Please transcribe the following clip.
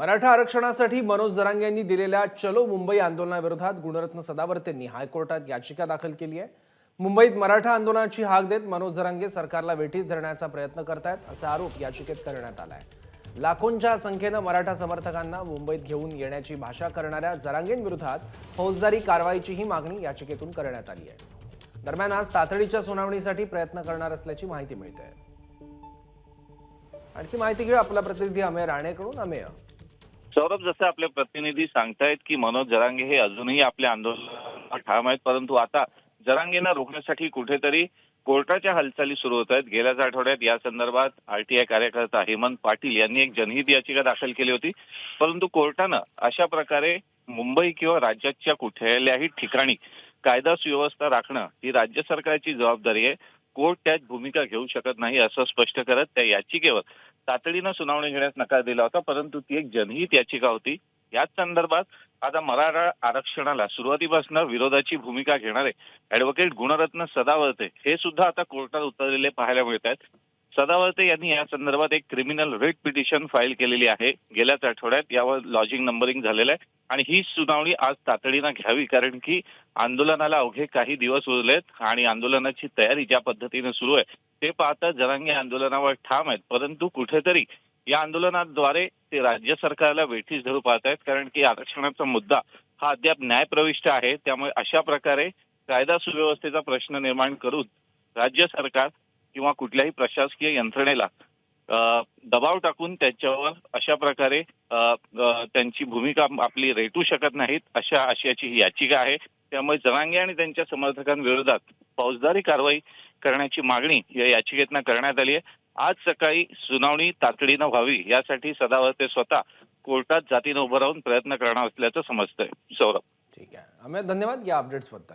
मराठा आरक्षणासाठी मनोज जरांगे यांनी दिलेल्या चलो मुंबई आंदोलनाविरोधात गुणरत्न सदावर्तेंनी हायकोर्टात याचिका दाखल केली आहे. मुंबईत मराठा आंदोलनाची हाक देत मनोज जरांगे सरकारला वेठीत धरण्याचा प्रयत्न करतायत असा आरोप याचिकेत करण्यात आला आहे लाखोंच्या संख्येनं मराठा समर्थकांना मुंबईत घेऊन येण्याची भाषा करणाऱ्या जरांगेंविरोधात फौजदारी कारवाईचीही मागणी याचिकेतून करण्यात आली आहे. दरम्यान आज तातडीच्या सुनावणीसाठी प्रयत्न करणार असल्याची माहिती मिळते आणखी माहिती घेऊ आपला प्रतिनिधी अमेय राणेकडून. अमेय. सौरभ जसे आपले प्रतिनिधी सांगतायत की मनोज जरांगे हे अजूनही आपल्या आंदोलनाला ठाम आहेत परंतु आता जरांगेंना रोखण्यासाठी कुठेतरी कोर्टाच्या हालचाली सुरू होत आहेत. गेल्याच आठवड्यात या संदर्भात आरटीआय कार्यकर्ता हेमंत पाटील यांनी एक जनहित याचिका दाखल केली होती. परंतु कोर्टानं अशा प्रकारे मुंबई किंवा राज्याच्या कुठल्याही ठिकाणी कायदा सुव्यवस्था राखणं ही राज्य सरकारची जबाबदारी आहे. कोर्ट त्यात भूमिका घेऊ शकत नाही असं स्पष्ट करत त्या याचिकेवर तातडीनं सुनावणी घेण्यास नकार दिला होता परंतु ती एक जनहित याचिका होती. याच संदर्भात आता मराठा आरक्षणाला सुरुवातीपासून विरोधाची भूमिका घेणारे ऍडव्होकेट गुणरत्न सदावर्ते हे सुद्धा आता कोर्टात उतरलेले पाहायला मिळत आहेत सदावर्ते यांनी या संदर्भात एक क्रिमिनल रिट पिटिशन फाईल केलेली आहे. गेल्याच आठवड्यात यावर लॉजिंग नंबरिंग झालेलं आहे. आणि ही सुनावणी आज तातडीनं घ्यावी कारण की आंदोलनाला अवघे काही दिवस उरलेत आणि आंदोलनाची तयारी ज्या पद्धतीने सुरू आहे ते पाहता जनांगी आंदोलनावर ठाम आहेत. परंतु कुठेतरी या आंदोलनाद्वारे ते राज्य सरकारला वेठीस धरू पाहत आहेत कारण की आरक्षणाचा मुद्दा हा अद्याप न्यायप्रविष्ट आहे. त्यामुळे अशा प्रकारे कायदा सुव्यवस्थेचा प्रश्न निर्माण करून राज्य सरकार किंवा कुठल्याही प्रशासकीय यंत्रणेला दबाव टाकून त्याच्यावर अशा प्रकारे त्यांची भूमिका आपली रेटू शकत नाहीत अशा आशयाची ही याचिका आहे. त्यामुळे जरांगे आणि त्यांच्या समर्थकांविरोधात फौजदारी कारवाई करण्याची मागणी या याचिकेतनं करण्यात आली आहे. आज सकाळी सुनावणी तातडीनं व्हावी यासाठी सदावर्ते स्वतः कोर्टात जातीनं उभं राहून प्रयत्न करणार असल्याचं समजतंय. सौरभ. ठीक आहे. धन्यवाद. या अपडेट्सबद्दल